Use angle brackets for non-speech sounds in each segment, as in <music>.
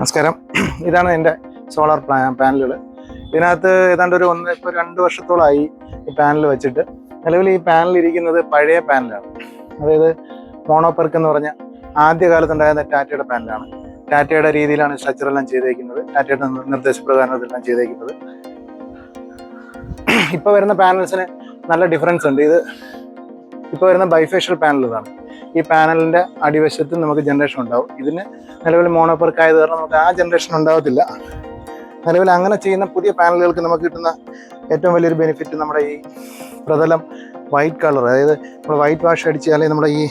നമസ്കാരം. <clears throat> ഇതാണ് എന്റെ സോളാർ പ്ലാ പാനലുകൾ ഇതിനകത്ത് ഏതാണ്ട് ഒരു ഒന്ന് ഇപ്പോൾ രണ്ട് വർഷത്തോളമായി ഈ പാനൽ വെച്ചിട്ട്. നിലവിൽ ഈ പാനൽ ഇരിക്കുന്നത് പഴയ പാനലാണ് അതായത് മോണോപെർക്ക് എന്ന് പറഞ്ഞ ആദ്യകാലത്തുണ്ടായിരുന്ന ടാറ്റയുടെ പാനലാണ് ടാറ്റയുടെ രീതിയിലാണ് സ്ട്രക്ചർ എല്ലാം ചെയ്തേക്കുന്നത്. ടാറ്റയുടെ നിർ- നിർദ്ദേശപ്രകാരം ഇതെല്ലാം ചെയ്തേക്കുന്നത്. <clears throat> ഇപ്പോൾ വരുന്ന പാനൽസിന് നല്ല ഡിഫറൻസ് ഉണ്ട്. ഇത് ഇപ്പോൾ വരുന്ന ബൈഫേഷ്യൽ പാനൽ ഇതാണ്. ഈ പാനലിന്റെ അടിവശത്ത് നമുക്ക് ജനറേഷൻ ഉണ്ടാവും. ഇതിന് നിലവിൽ മോണോപ്പർക്ക് ആയത് കാരണം നമുക്ക് ആ ജനറേഷൻ ഉണ്ടാവത്തില്ല. നിലവിൽ അങ്ങനെ ചെയ്യുന്ന പുതിയ പാനലുകൾക്ക് നമുക്ക് കിട്ടുന്ന ഏറ്റവും വലിയൊരു ബെനിഫിറ്റ് നമ്മുടെ ഈ പ്രതലം വൈറ്റ് കളർ അതായത് നമ്മൾ വൈറ്റ് വാഷ് അടിച്ച് അല്ലെങ്കിൽ നമ്മുടെ ഈ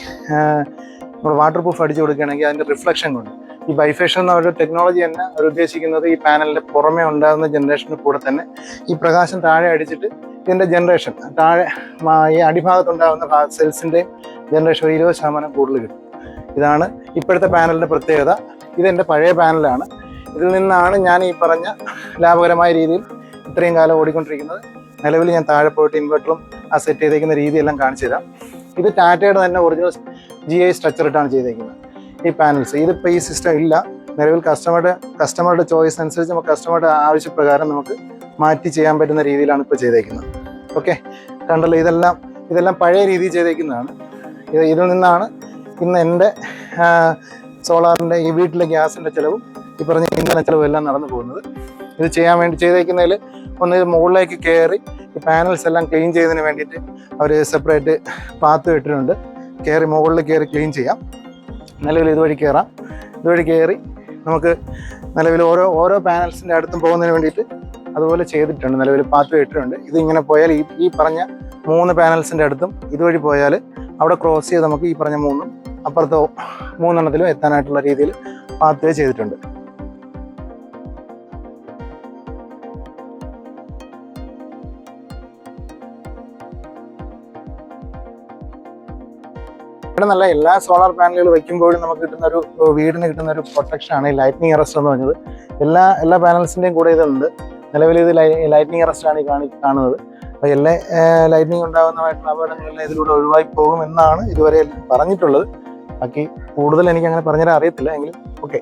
നമ്മൾ വാട്ടർ പ്രൂഫ് അടിച്ചു കൊടുക്കുകയാണെങ്കിൽ അതിന്റെ റിഫ്ലക്ഷൻ കൊണ്ട് ഈ ബൈഫേഷൻ എന്ന ഒരു ടെക്നോളജി തന്നെ അവർ ഉദ്ദേശിക്കുന്നത് ഈ പാനലിന്റെ പുറമേ ഉണ്ടാകുന്ന ജനറേഷന് കൂടെ തന്നെ ഈ പ്രകാശം താഴെ അടിച്ചിട്ട് ഇതിന്റെ ജനറേഷൻ താഴെ ഈ അടിഭാഗത്തുണ്ടാകുന്ന സെൽസിന്റെയും ജനറേഷൻ ഒരു ഇരുപത് ശതമാനം കൂടുതൽ കിട്ടും. ഇതാണ് ഇപ്പോഴത്തെ പാനലിന്റെ പ്രത്യേകത. ഇതെന്റെ പഴയ പാനലാണ്. ഇതിൽ നിന്നാണ് ഞാൻ ഈ പറഞ്ഞ ലാഭകരമായ രീതിയിൽ ഇത്രയും കാലം ഓടിക്കൊണ്ടിരിക്കുന്നത്. നിലവിൽ ഞാൻ താഴെ പോയിട്ട് ഇൻവെർട്ടറും ആ സെറ്റ് ചെയ്തേക്കുന്ന രീതിയെല്ലാം കാണിച്ചു തരാം. ഇത് ടാറ്റയുടെ തന്നെ ഒറിജിനൽ ജി ഐ സ്ട്രക്ചർ ഇട്ടാണ് ചെയ്തേക്കുന്നത്. ഈ പാനൽസ് ഇതിപ്പോൾ ഈ സിസ്റ്റം ഇല്ല. നിലവിൽ കസ്റ്റമറുടെ കസ്റ്റമറുടെ ചോയ്സ് അനുസരിച്ച് നമുക്ക് കസ്റ്റമറുടെ ആവശ്യപ്രകാരം നമുക്ക് മാറ്റി ചെയ്യാൻ പറ്റുന്ന രീതിയിലാണ് ഇപ്പോൾ ചെയ്തേക്കുന്നത്. ഓക്കെ കണ്ടല്ലോ ഇതെല്ലാം ഇതെല്ലാം പഴയ രീതിയിൽ ചെയ്തേക്കുന്നതാണ്. ഇതിൽ നിന്നാണ് ഇന്ന് എന്റെ സോളാറിന്റെ ഈ വീട്ടിലെ ഗ്യാസിന്റെ ചിലവും ഈ പറഞ്ഞ ഇന്ധന ചിലവും എല്ലാം നടന്നു പോകുന്നത്. ഇത് ചെയ്യാൻ വേണ്ടി ചെയ്തേക്കുന്നതിൽ ഒന്ന് ഇത് മുകളിലേക്ക് കയറി ഈ പാനൽസ് എല്ലാം ക്ലീൻ ചെയ്തതിന് വേണ്ടിയിട്ട് അവർ സെപ്പറേറ്റ് പാത്ത് ഇട്ടിട്ടുണ്ട്. കയറി മുകളിൽ കയറി ക്ലീൻ ചെയ്യാം. നിലവിൽ ഇതുവഴി കയറാം. ഇതുവഴി കയറി നമുക്ക് നിലവിൽ ഓരോ ഓരോ പാനൽസിന്റെ അടുത്തും പോകുന്നതിന് വേണ്ടിയിട്ട് അതുപോലെ ചെയ്തിട്ടുണ്ട്. നിലവിൽ പാത്ത് ഇട്ടിട്ടുണ്ട്. ഇതിങ്ങനെ പോയാൽ ഈ ഈ പറഞ്ഞ മൂന്ന് പാനൽസിന്റെ അടുത്തും ഇതുവഴി പോയാൽ അവിടെ ക്രോസ് ചെയ്ത് നമുക്ക് ഈ പറഞ്ഞ മൂന്നും അപ്പുറത്തെ മൂന്നെണ്ണത്തിലും എത്താനായിട്ടുള്ള രീതിയിൽ പാത്ത് ചെയ്തിട്ടുണ്ട്. ഇവിടെ നല്ല എല്ലാ സോളാർ പാനലുകൾ വെക്കുമ്പോഴും നമുക്ക് കിട്ടുന്ന ഒരു വീടിന് കിട്ടുന്ന ഒരു പ്രൊട്ടക്ഷൻ ആണ് ഈ ലൈറ്റ്നിങ് അറസ്റ്റ് എന്ന് പറഞ്ഞത്. എല്ലാ എല്ലാ പാനൽസിന്റെയും കൂടെ ഇതുണ്ട്. നിലവിൽ ഇത് ലൈറ്റ്നിങ് അറസ്റ്റ് ഈ കാണി കാണുന്നത്. അപ്പോൾ എല്ലാ ലൈറ്റ്നിങ് ഉണ്ടാകുന്നതായിട്ടുള്ള അപകടങ്ങളെല്ലാം ഇതിലൂടെ ഒഴിവായി പോകുമെന്നാണ് ഇതുവരെ പറഞ്ഞിട്ടുള്ളത്. ബാക്കി കൂടുതൽ എനിക്ക് അങ്ങനെ പറഞ്ഞുതരാൻ അറിയത്തില്ല എങ്കിലും ഓക്കെ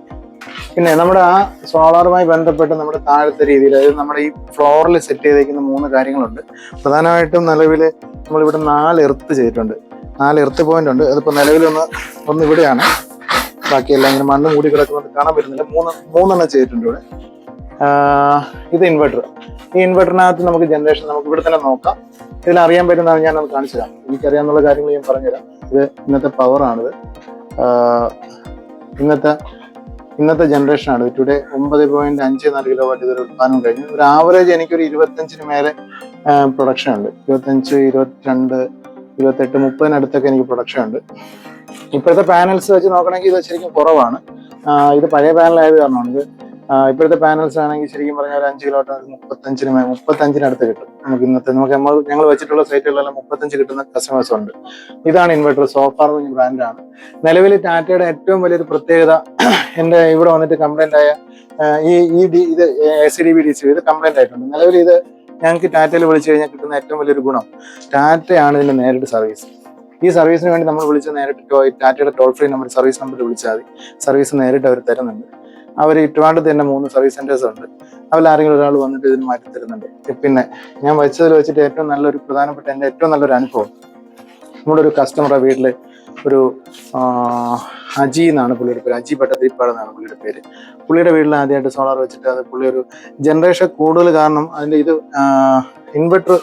പിന്നെ നമ്മുടെ ആ സോളാറുമായി ബന്ധപ്പെട്ട് നമ്മുടെ താഴത്തെ രീതിയിൽ അതായത് നമ്മുടെ ഈ ഫ്ലോറിൽ സെറ്റ് ചെയ്തേക്കുന്ന മൂന്ന് കാര്യങ്ങളുണ്ട്. പ്രധാനമായിട്ടും നിലവിൽ നമ്മളിവിടെ നാല് എർത്ത് ചെയ്തിട്ടുണ്ട്. നാല് എർത്ത് പോയിന്റ് ഉണ്ട്. അതിപ്പോൾ നിലവിലൊന്ന് ഒന്ന് ഇവിടെയാണ്. ബാക്കിയെല്ലാം ഇങ്ങനെ മണ്ണ് മൂടി കിടക്കുന്നത് കാണാൻ പറ്റുന്നില്ല. മൂന്ന് മൂന്നെണ്ണം ചെയ്തിട്ടുണ്ട് ഇവിടെ. ഇത് ഇൻവെർട്ടർ ഈ ഇൻവെർട്ടറിനകത്ത് നമുക്ക് ജനറേഷൻ നമുക്ക് ഇവിടെ തന്നെ നോക്കാം. ഇതിൽ അറിയാൻ പറ്റുന്നതാണ് ഞാൻ അത് കാണിച്ചു തരാം. എനിക്കറിയാവുന്ന കാര്യങ്ങൾ ഞാൻ പറഞ്ഞുതരാം. ഇത് ഇന്നത്തെ പവറാണിത് ഇന്നത്തെ ഇന്നത്തെ ജനറേഷൻ ആണ്. ടുഡേ ഒമ്പത് പോയിന്റ് അഞ്ച് നാല് കിലോ വാട്ട് ഇതൊരു ഉത്പാദനം കഴിഞ്ഞു. ഒരു ആവറേജ് എനിക്കൊരു ഇരുപത്തഞ്ചിന് മേലെ പ്രൊഡക്ഷൻ ഉണ്ട്. ഇരുപത്തഞ്ച് ഇരുപത്തിരണ്ട് ഇരുപത്തെട്ട് മുപ്പതിനടുത്തൊക്കെ എനിക്ക് പ്രൊഡക്ഷൻ ഉണ്ട്. ഇപ്പോഴത്തെ പാനൽസ് വെച്ച് നോക്കണമെങ്കിൽ ഇത് ശരിക്കും കുറവാണ്. ഇത് പഴയ പാനലായത് കാരണമാണ്. ഇത് ഇപ്പോഴത്തെ പാനൽസ് ആണെങ്കിൽ ശരിക്കും പറഞ്ഞാൽ ഒരു അഞ്ച് കിലോ മുപ്പത്തഞ്ചിന് മുപ്പത്തഞ്ചിന് അടുത്ത് കിട്ടും. നമുക്ക് ഇന്നത്തെ നമുക്ക് നമ്മൾ ഞങ്ങൾ വെച്ചിട്ടുള്ള സൈറ്റുകളിലെല്ലാം മുപ്പത്തഞ്ച് കിട്ടുന്ന കസ്റ്റമേഴ്സ് ഉണ്ട്. ഇതാണ് ഇൻവെർട്ടർ സോഫാർ ബ്രാൻഡാണ് നിലവിൽ ടാറ്റയുടെ ഏറ്റവും വലിയൊരു പ്രത്യേകത <clears throat> എന്റെ ഇവിടെ വന്നിട്ട് കംപ്ലൈന്റ് ആയ ഈ ഈ ഡി ഇത് A C D B D C ഇത് കംപ്ലൈന്റ് ആയിട്ടുണ്ട്. നിലവിൽ ഇത് ഞങ്ങൾക്ക് ടാറ്റയിൽ വിളിച്ചു കഴിഞ്ഞാൽ കിട്ടുന്ന ഏറ്റവും വലിയൊരു ഗുണം ടാറ്റയാണ് ഇതിന്റെ നേരിട്ട് സർവീസ് ഈ സർവീസിന് വേണ്ടി നമ്മൾ വിളിച്ച് നേരിട്ട് ടാറ്റയുടെ ടോൾ ഫ്രീ നമ്പർ സർവീസ് നമ്പറിൽ വിളിച്ചാൽ മതി. സർവീസ് നേരിട്ട് അവർ തരുന്നുണ്ട്. അവർ ഇട്ടുവാണ്ടത്ത് തന്നെ മൂന്ന് സർവീസ് സെന്റേഴ്സ് ഉണ്ട്. അതിൽ ആരെങ്കിലും ഒരാൾ വന്നിട്ട് ഇതിന് മാറ്റി തരുന്നുണ്ട്. പിന്നെ ഞാൻ വെച്ചതിൽ വെച്ചിട്ട് ഏറ്റവും നല്ലൊരു പ്രധാനപ്പെട്ട എന്റെ ഏറ്റവും നല്ലൊരു അനുഭവം. നമ്മുടെ ഒരു കസ്റ്റമറുടെ വീട്ടിൽ ഒരു അജി എന്നാണ് പുള്ളിയുടെ പേര്. അജി ഭട്ടതിരിപ്പാട് എന്നാണ് പുള്ളിയുടെ പേര്. പുള്ളിയുടെ വീട്ടിൽ ആദ്യമായിട്ട് സോളാർ വെച്ചിട്ട് അത് പുള്ളി ഒരു ജനറേഷൻ കൂടുതൽ കാരണം അതിന്റെ ഇത് ഇൻവെർട്ടർ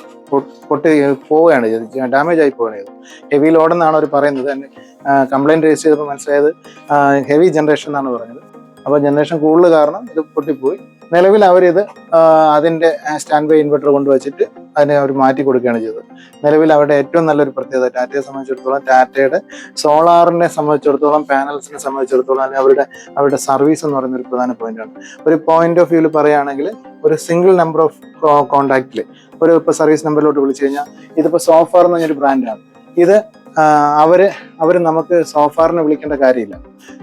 പൊട്ടി പോവുകയാണ് ചെയ്തത്. ഡാമേജ് ആയി പോവുകയാണ് ചെയ്തത്. ഹെവി ലോഡെന്നാണ് അവർ പറയുന്നത്. കംപ്ലൈന്റ് രജിസ്റ്റർ ചെയ്തപ്പോൾ മനസ്സിലായത് ഹെവി ജനറേഷൻ എന്നാണ് പറഞ്ഞത്. അപ്പോൾ ജനറേഷൻ കൂടുതൽ കാരണം ഇത് പൊട്ടിപ്പോയി. നിലവിൽ അവരിത് അതിന്റെ സ്റ്റാൻഡ് ബൈ ഇൻവെർട്ടർ കൊണ്ടുവച്ചിട്ട് അതിനെ അവർ മാറ്റി കൊടുക്കുകയാണ് ചെയ്തത്. നിലവിൽ അവരുടെ ഏറ്റവും നല്ലൊരു പ്രത്യേകത ടാറ്റയെ സംബന്ധിച്ചിടത്തോളം ടാറ്റയുടെ സോളാറിനെ സംബന്ധിച്ചിടത്തോളം പാനൽസിനെ സംബന്ധിച്ചിടത്തോളം അല്ലെങ്കിൽ അവരുടെ അവരുടെ സർവീസ് എന്ന് പറയുന്ന ഒരു പ്രധാന പോയിന്റാണ് ഒരു പോയിന്റ് ഓഫ് വ്യൂവിൽ പറയുകയാണെങ്കിൽ ഒരു സിംഗിൾ നമ്പർ ഓഫ് കോൺടാക്റ്റിൽ ഒരു ഇപ്പോൾ സർവീസ് നമ്പറിലോട്ട് വിളിച്ചു കഴിഞ്ഞാൽ ഇതിപ്പോൾ സോഫാർ എന്ന് പറഞ്ഞൊരു ബ്രാൻഡാണ് ഇത് ആ, അവർ അവർ നമുക്ക് സോഫാറിനെ വിളിക്കേണ്ട കാര്യമില്ല.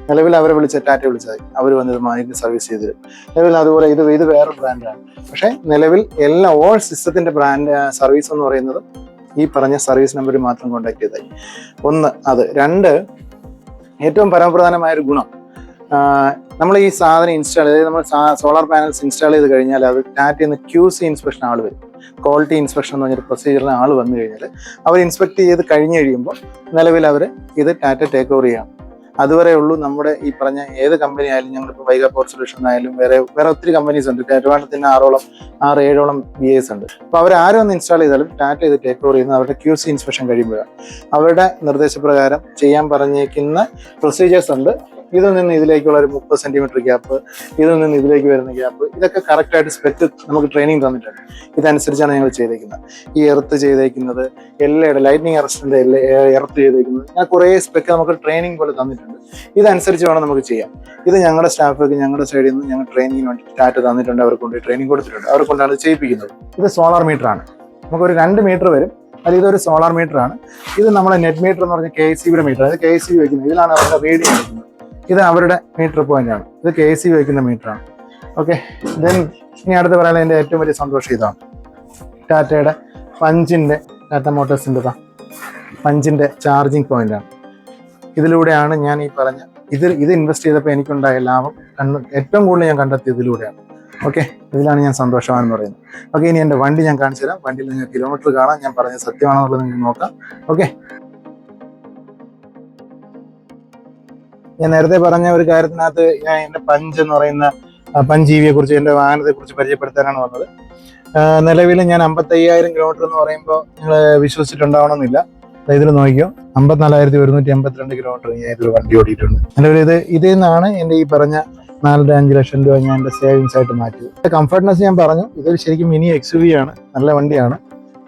നിലവിൽ അവരെ വിളിച്ച ടാറ്റ വിളിച്ചാൽ അവർ വന്ന് മാറ്റി സർവീസ് ചെയ്ത് തരും. നിലവിൽ അതുപോലെ ഇത് ഇത് വേറെ ബ്രാൻഡാണ് പക്ഷേ നിലവിൽ എല്ലാ ഓൾ സിസ്റ്റത്തിന്റെ ബ്രാൻഡ് സർവീസ് എന്ന് പറയുന്നത് ഈ പറഞ്ഞ സർവീസ് നമ്പറിൽ മാത്രം കോൺടാക്ട് ചെയ്തായി ഒന്ന് അത്. രണ്ട് ഏറ്റവും പരമപ്രധാനമായ ഒരു ഗുണം നമ്മൾ ഈ സാധനം ഇൻസ്റ്റാൾ ചെയ്ത് നമ്മൾ സോളാർ പാനൽസ് ഇൻസ്റ്റാൾ ചെയ്ത് കഴിഞ്ഞാൽ അത് ടാറ്റയിൽ നിന്ന് ക്യൂ സി ഇൻസ്പെക്ഷൻ ആൾ വരും. ക്വാളിറ്റി ഇൻസ്പെക്ഷൻ എന്ന് പറഞ്ഞൊരു പ്രൊസീജിയറിന് ആൾ വന്നു കഴിഞ്ഞാൽ അവർ ഇൻസ്പെക്ട് ചെയ്ത് കഴിഞ്ഞ് കഴിയുമ്പോൾ നിലവിൽ അവർ ഇത് ടാറ്റ ടേക്ക് ഓവർ ചെയ്യണം. അതുവരെ ഉള്ളൂ നമ്മുടെ ഈ പറഞ്ഞ ഏത് കമ്പനി ആയാലും ഞങ്ങളിപ്പോൾ വൈഗ പവർ സൊല്യൂഷൻ ആയാലും വേറെ വേറെ ഒത്തിരി കമ്പനീസ് ഉണ്ട്. ട്രിവാണ്ടത്തിന് ആറോളം ആറ് ഏഴോളം ബി എസ് ഉണ്ട്. അപ്പോൾ അവർ ആരും ഒന്ന് ഇൻസ്റ്റാൾ ചെയ്താലും ടാറ്റ ഇത് ടേക്ക് ഓവർ ചെയ്യുന്നത് അവരുടെ ക്യൂ സി ഇൻസ്പെക്ഷൻ കഴിയുമ്പോഴാണ്. അവരുടെ നിർദ്ദേശപ്രകാരം ചെയ്യാൻ പറഞ്ഞേക്കുന്ന പ്രൊസീജിയേഴ്സ് ഉണ്ട്. ഇതിൽ നിന്ന് ഇതിലേക്കുള്ള ഒരു മുപ്പത് സെന്റിമീറ്റർ ഗ്യാപ്പ് ഇതിൽ നിന്ന് ഇതിലേക്ക് വരുന്ന ഗ്യാപ്പ് ഇതൊക്കെ കറക്റ്റായിട്ട് സ്പെക്ക് നമുക്ക് ട്രെയിനിങ് തന്നിട്ടുണ്ട്. ഇതനുസരിച്ചാണ് ഞങ്ങൾ ചെയ്തേക്കുന്നത്. ഈ എർത്ത് ചെയ്തേക്കുന്നത് എല്ലയുടെ ലൈറ്റിനിങ് അറസ്റ്റിന്റെ എർത്ത് ചെയ്തേക്കുന്നത് ഞാൻ കുറേ സ്പെക്ക് നമുക്ക് ട്രെയിനിങ് പോലെ തന്നിട്ടുണ്ട്. ഇതനുസരിച്ച് വേണം നമുക്ക് ചെയ്യാം. ഇത് ഞങ്ങളുടെ സ്റ്റാഫൊക്കെ ഞങ്ങളുടെ സൈഡിൽ നിന്ന് ഞങ്ങൾ ട്രെയിനിങ്ങിന് വേണ്ടി ഡാറ്റ തന്നിട്ടുണ്ട്. അവർക്ക് കൊണ്ട് ട്രെയിനിങ് കൊടുത്തിട്ടുണ്ട്. അവരെ കൊണ്ടാണ് ചെയ്യിപ്പിക്കുന്നത്. ഇത് സോളാർ മീറ്റർ ആണ്. നമുക്കൊരു രണ്ട് മീറ്റർ വരും. അതിൽ ഇതൊരു സോളാർ മീറ്റർ ആണ്. ഇത് നമ്മളെ നെറ്റ് മീറ്റർ എന്ന് പറഞ്ഞ കെ എസ് സിയുടെ മീറ്റർ അത് കെ എസ് സി വയ്ക്കുന്നത്. ഇതിലാണ് അവരുടെ റീഡിങ് എടുക്കുന്നത് ഇത് അവരുടെ മീറ്റർ പോയിന്റ് ആണ്. ഇത് കെ സി വയ്ക്കുന്ന മീറ്റർ ആണ്. ഓക്കെ ദെൻ ഇനി അടുത്ത് പറയാനുള്ള എന്റെ ഏറ്റവും വലിയ സന്തോഷം ഇതാണ്. ടാറ്റയുടെ പഞ്ചിന്റെ ടാറ്റ മോട്ടോഴ്സിന്റെ പഞ്ചിന്റെ ചാർജിങ് പോയിന്റ് ആണ്. ഇതിലൂടെയാണ് ഞാൻ ഈ പറഞ്ഞ ഇത് ഇത് ഇൻവെസ്റ്റ് ചെയ്തപ്പോൾ എനിക്കുണ്ടായ ലാഭം കണ്ട് ഏറ്റവും കൂടുതൽ ഞാൻ കണ്ടെത്തിയത് ഇതിലൂടെയാണ്. ഓക്കെ ഇതിലാണ് ഞാൻ സന്തോഷമാണെന്ന് പറയുന്നത്. ഓക്കെ ഇനി എന്റെ വണ്ടി ഞാൻ കാണിച്ചു തരാം വണ്ടിയിൽ നിങ്ങൾ കിലോമീറ്റർ കാണാം. ഞാൻ പറഞ്ഞത് സത്യമാണെന്നുള്ളത് നിങ്ങൾ നോക്കാം. ഓക്കെ ഞാൻ നേരത്തെ പറഞ്ഞ ഒരു കാര്യത്തിനകത്ത് ഞാൻ എന്റെ പഞ്ച് എന്ന് പറയുന്ന പഞ്ചീവിയെ കുറിച്ച് എന്റെ വാഹനത്തെ കുറിച്ച് പരിചയപ്പെടുത്താനാണ് വന്നത്. നിലവിൽ ഞാൻ അമ്പത്തയ്യായിരം കിലോമീറ്റർ എന്ന് പറയുമ്പോൾ നിങ്ങൾ വിശ്വസിച്ചിട്ടുണ്ടാവണമെന്നില്ല. ഇതിൽ നോക്കിയോ അമ്പത്തിനാലായിരത്തി ഒരുന്നൂറ്റി എൺപത്തിരണ്ട് കിലോമീറ്റർ ഞാൻ ഇതിൽ വണ്ടി ഓടിയിട്ടുണ്ട്. നിലവിൽ ഇത് ഇതിൽ നിന്നാണ് എന്റെ ഈ പറഞ്ഞ നാലര അഞ്ച് ലക്ഷം രൂപ ഞാൻ എന്റെ സേവിങ്സ് ആയിട്ട് മാറ്റിയത്. കംഫർട്ട്നെസ് ഞാൻ പറഞ്ഞു. ഇതൊരു ശരിക്കും മിനി എക്സ് ആണ്. നല്ല വണ്ടിയാണ്.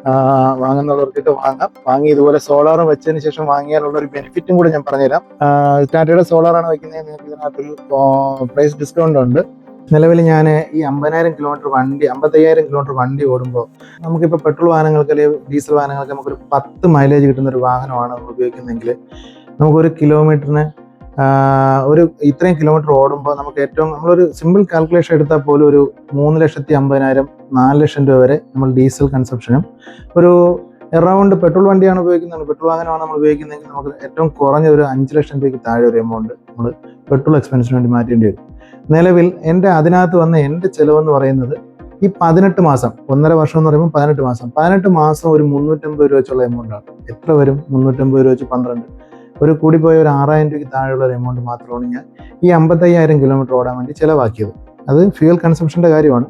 ആ, വാങ്ങുന്നവർക്ക് ഇത് വാങ്ങാം. വാങ്ങി ഇതുപോലെ സോളാർ വെച്ചതിന് ശേഷം വാങ്ങിയാലുള്ള ഒരു ബെനിഫിറ്റും കൂടെ ഞാൻ പറഞ്ഞുതരാം. ടാറ്റയുടെ സോളാറാണ് വെക്കുന്നത് നിങ്ങൾക്ക് ഇതിനകത്തൊരു പ്രൈസ് ഡിസ്കൗണ്ട് ഉണ്ട്. നിലവിൽ ഞാൻ ഈ അമ്പതിനായിരം കിലോമീറ്റർ വണ്ടി അമ്പത്തയ്യായിരം കിലോമീറ്റർ വണ്ടി ഓടുമ്പോൾ നമുക്കിപ്പോൾ പെട്രോൾ വാഹനങ്ങൾക്ക് അല്ലെങ്കിൽ ഡീസൽ വാഹനങ്ങൾക്ക് നമുക്കൊരു പത്ത് മൈലേജ് കിട്ടുന്ന ഒരു വാഹനമാണ് നമ്മൾ ഉപയോഗിക്കുന്നതെങ്കിൽ നമുക്കൊരു കിലോമീറ്ററിന് ഒരു ഇത്രയും കിലോമീറ്റർ ഓടുമ്പോൾ നമുക്ക് ഏറ്റവും നമ്മളൊരു സിമ്പിൾ കാൽക്കുലേഷൻ എടുത്താൽ പോലും ഒരു മൂന്ന് ലക്ഷത്തി അമ്പതിനായിരം നാല് ലക്ഷം രൂപ വരെ നമ്മൾ ഡീസൽ കൺസപ്ഷനും ഒരു എറൗണ്ട് പെട്രോൾ വണ്ടിയാണ് ഉപയോഗിക്കുന്നത്. പെട്രോൾ വാഹനമാണ് നമ്മൾ ഉപയോഗിക്കുന്നതെങ്കിൽ നമുക്ക് ഏറ്റവും കുറഞ്ഞ ഒരു അഞ്ച് ലക്ഷം രൂപയ്ക്ക് താഴെ ഒരു എമൗണ്ട് നമ്മൾ പെട്രോൾ എക്സ്പെൻസിന് വേണ്ടി മാറ്റേണ്ടി വരും. നിലവിൽ എന്റെ അതിനകത്ത് വന്ന എന്റെ ചിലവെന്ന് പറയുന്നത് ഈ പതിനെട്ട് മാസം ഒന്നര വർഷം എന്ന് പറയുമ്പോൾ പതിനെട്ട് മാസം. പതിനെട്ട് മാസം ഒരു മുന്നൂറ്റമ്പത് രൂപ വെച്ചുള്ള എമൗണ്ട് ആണ്. എത്ര വരും? മുന്നൂറ്റമ്പത് രൂപ വെച്ച് പന്ത്രണ്ട്. ഒരു കൂടിപ്പോയ ഒരു ആറായിരം രൂപയ്ക്ക് താഴെയുള്ള ഒരു എമൗണ്ട് മാത്രമാണ് ഞാൻ ഈ അമ്പത്തയ്യായിരം കിലോമീറ്റർ ഓടാൻ വേണ്ടി ചിലവാക്കിയത്. അത് ഫ്യൂൽ കൺസംഷന്റെ കാര്യമാണ്.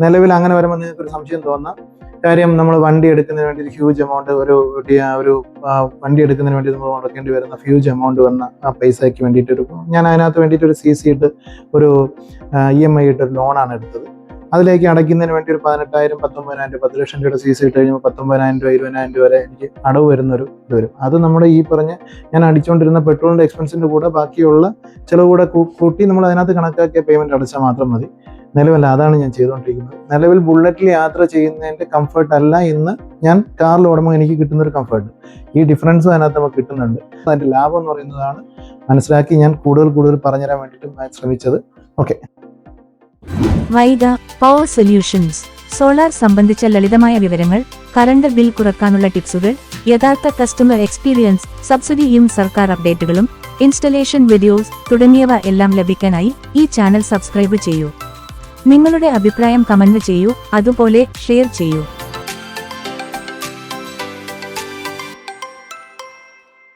നിലവിൽ അങ്ങനെ വരുമ്പോൾ നിങ്ങൾക്ക് ഒരു സംശയം തോന്നാം. കാര്യം നമ്മൾ വണ്ടി എടുക്കുന്നതിന് വേണ്ടി ഒരു ഹ്യൂജ് എമൗണ്ട് ഒരു ഒരു വണ്ടി എടുക്കുന്നതിന് വേണ്ടി നമ്മൾ മുടക്കേണ്ടി വരുന്ന ഹ്യൂജ് എമൗണ്ട് വന്ന ആ പൈസയ്ക്ക് വേണ്ടിയിട്ട് ഒരു ഞാൻ അതിനകത്ത് വേണ്ടിയിട്ട് ഒരു സി സി ഇട്ട് ഒരു ഇ എം ഐ ഇട്ട് ഒരു ലോണാണ് എടുത്തത്. അതിലേക്ക് അടയ്ക്കുന്നതിന് വേണ്ടി ഒരു പതിനെട്ടായിരം പത്തൊമ്പതിനായിരം രൂപ പത്ത് ലക്ഷം രൂപയുടെ സി സി ഇട്ട് കഴിയുമ്പോൾ പത്തൊമ്പതിനായിരം രൂപ ഇരുപതിനായിരം രൂപ വരെ എനിക്ക് അടവ് വരുന്നൊരു ഇത് വരും. അത് നമ്മുടെ ഈ പറഞ്ഞ ഞാൻ അടിച്ചുകൊണ്ടിരുന്ന പെട്രോളിന്റെ എക്സ്പെൻസിന്റെ കൂടെ ബാക്കിയുള്ള ചിലവ് കൂടെ കൂട്ടി നമ്മൾ അതിനകത്ത് കണക്കാക്കിയ പേയ്മെന്റ് അടച്ചാൽ മാത്രം മതി. നിലവിൽ അതാണ് ഞാൻ ചെയ്തുകൊണ്ടിരിക്കുന്നത്. നിലവിൽ ബുള്ളറ്റിൽ യാത്ര ചെയ്യുന്നതിന്റെ കംഫർട്ട് അല്ല ഇന്ന് ഞാൻ കാറിൽ ഓടുമ്പോൾ എനിക്ക് കിട്ടുന്ന ഒരു കംഫർട്ട് ഈ ഡിഫറൻസ് അതിനകത്ത് നമുക്ക് കിട്ടുന്നുണ്ട്. അതിന്റെ ലാഭം എന്ന് പറയുന്നതാണ് മനസ്സിലാക്കി ഞാൻ കൂടുതൽ കൂടുതൽ പറഞ്ഞുതരാൻ വേണ്ടിയിട്ട് ശ്രമിച്ചത്. Okay Vaiga power solutions. Solar സംബന്ധിച്ച ലളിതമായ വിവരങ്ങൾ കറണ്ട് ബിൽ കുറക്കാനുള്ള ടിപ്സുകൾ യഥാർത്ഥ കസ്റ്റമർ എക്സ്പീരിയൻസ് സബ്സിഡിയും സർക്കാർ അപ്ഡേറ്റുകളും ഇൻസ്റ്റലേഷൻ വീഡിയോസ് തുടങ്ങിയവ എല്ലാം ലഭിക്കാനായി ഈ ചാനൽ സബ്സ്ക്രൈബ് ചെയ്യൂ. നിങ്ങളുടെ അഭിപ്രായം കമന്റ് ചെയ്യൂ അതുപോലെ ഷെയർ ചെയ്യൂ.